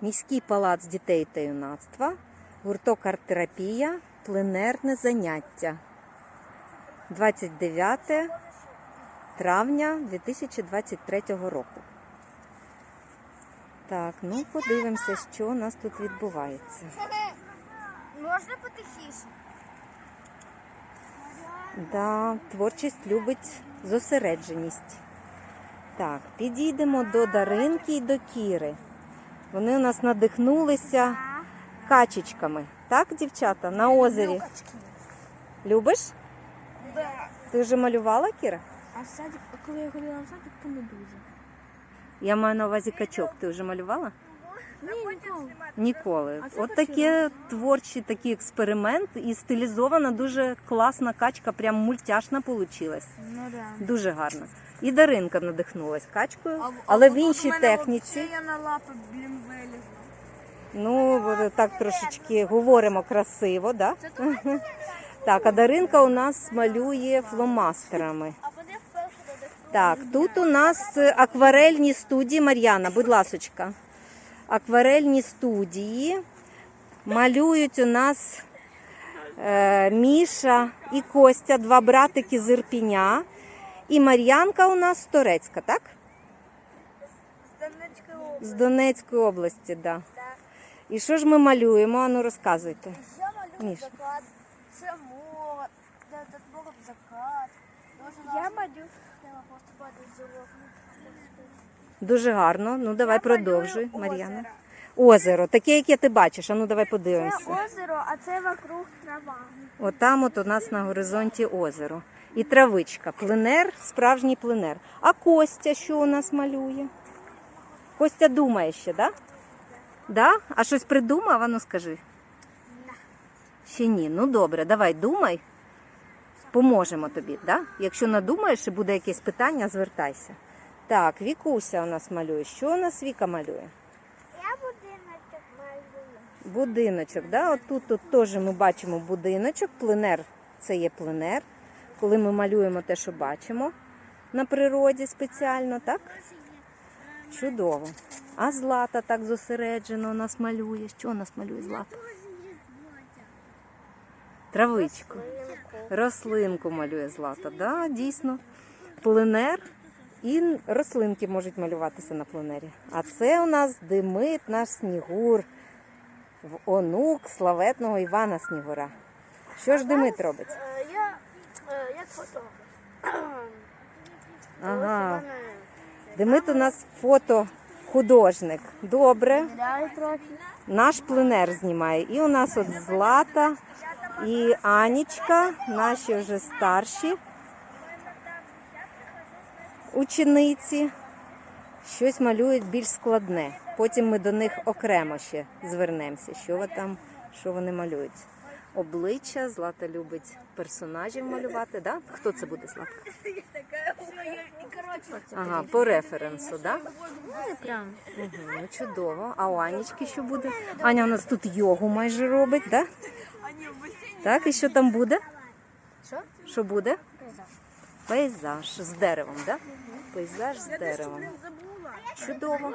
Міський палац дітей та юнацтва, гурток арт-терапія, пленерне заняття. 29 травня 2023 року. Так, ну подивимося, що у нас тут відбувається. Можна потихіше? Да, творчість любить зосередженість. Так, підійдемо до Даринки і до Кіри. Вони у нас надихнулися качечками. Так, дівчата, на озері. Любиш? Да. Ти вже малювала, Кіра? А в садик, коли я ходила в садик, то не дуже. Я маю на увазі качок. Ти вже малювала? Ні, ніколи. Ніколи. А От таке творчий такий експеримент і стилізована дуже класна качка, прям мультяшна получилась. Ну да. Дуже гарно. І Даринка надихнулась качкою, але в іншій техніці. Я на лапи, блін, вилізла. Ну, от так трошечки говоримо красиво, да? Так, а Даринка у нас малює фломастерами. А. Так, тут у нас акварельні студії. Мар'яна, будь ласочка. Акварельні студії. Малюють у нас е, Міша і Костя, два братики з Ірпіня. І Мар'янка у нас з Торецька, так? З Донецької області. З Донецької області, так. Да. І що ж ми малюємо? Ану, розказуйте. Я малюю Міш. закат. Це море. Де тут море закат. Я малюю. Я просто падаю з. Дуже гарно. Ну, давай Я продовжуй, малюю Мар'яна. озеро. Озеро, таке, яке ти бачиш. Ану, давай Це подивимося. озеро, а це вокруг трава. Отам от у нас на горизонті озеро. І травичка. Пленер, справжній пленер. А Костя що у нас малює? Костя думає ще, да? Да? А щось придумав? Ану скажи. Ще ні. Ну добре, давай думай. Поможемо тобі, да? Якщо надумаєш і буде якесь питання, звертайся. Так, Вікуся у нас малює. Що у нас Віка малює? Я будиночок малюю. Будиночок, да? От тут, тут теж ми бачимо будиночок. Пленер це є пленер, коли ми малюємо те, що бачимо на природі спеціально, так? Чудово. А злата так зосереджено у нас малює. Що у нас малює злата? Травичку. Рослинку малює злата. Да, дійсно. Пленер і рослинки можуть малюватися на пленері. А це у нас димить наш снігур онук славетного Івана Снігура. Що ж Димит робить? Е, Я е, як фотограф. Ага, Димит у нас фотохудожник. Добре. Наш пленер знімає. І у нас от Злата і Анічка, наші вже старші учениці. Щось малюють більш складне. Потім ми до них окремо ще звернемося, що ви там, що вони малюють. Обличчя, Злата любить персонажів малювати, да? Хто це буде Злата? Ага, по референсу, да? Прям. Угу, ну чудово. А у Анічки що буде? Аня у нас тут йогу майже робить, да? Так, і що там буде? Що? Що буде? Пейзаж з деревом, да? Пейзаж з деревом. Чудово.